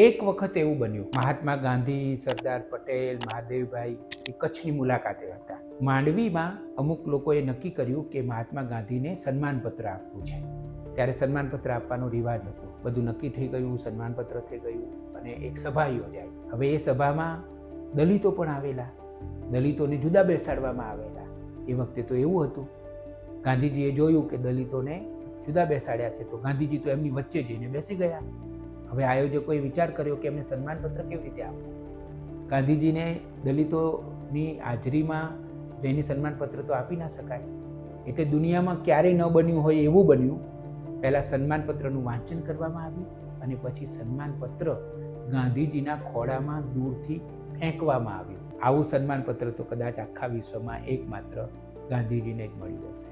એક વખત એવું બન્યું. મહાત્મા ગાંધી, સરદાર પટેલ, મહાદેવભાઈ એ કચ્છની મુલાકાતે હતા. માંડવીમાં અમુક લોકોએ નક્કી કર્યું કે મહાત્મા ગાંધીને સન્માનપત્ર આપવું છે. ત્યારે સન્માનપત્ર આપવાનો રિવાજ હતો. બધું નક્કી થઈ ગયું, સન્માનપત્ર થઈ ગયું અને એક સભા યોજાઈ. હવે એ સભામાં દલિતો પણ આવેલા. દલિતોને જુદા બેસાડવામાં આવેલા. એ વખતે તો એવું હતું. ગાંધીજીએ જોયું કે દલિતોને જુદા બેસાડ્યા છે. તો ગાંધીજી તો એમની વચ્ચે જઈને બેસી ગયા. હવે આયોજકોએ વિચાર કર્યો કે એમને સન્માનપત્ર કેવી રીતે આપવું? ગાંધીજીને દલિતોની હાજરીમાં જઈને સન્માનપત્ર તો આપી ના શકાય. એટલે દુનિયામાં ક્યારેય ન બન્યું હોય એવું બન્યું, પહેલાં સન્માનપત્રનું વાંચન કરવામાં આવ્યું અને પછી સન્માનપત્ર ગાંધીજીના ખોળામાં દૂરથી ફેંકવામાં આવ્યું. આવું સન્માનપત્ર તો કદાચ આખા વિશ્વમાં એકમાત્ર ગાંધીજીને જ મળ્યું હશે.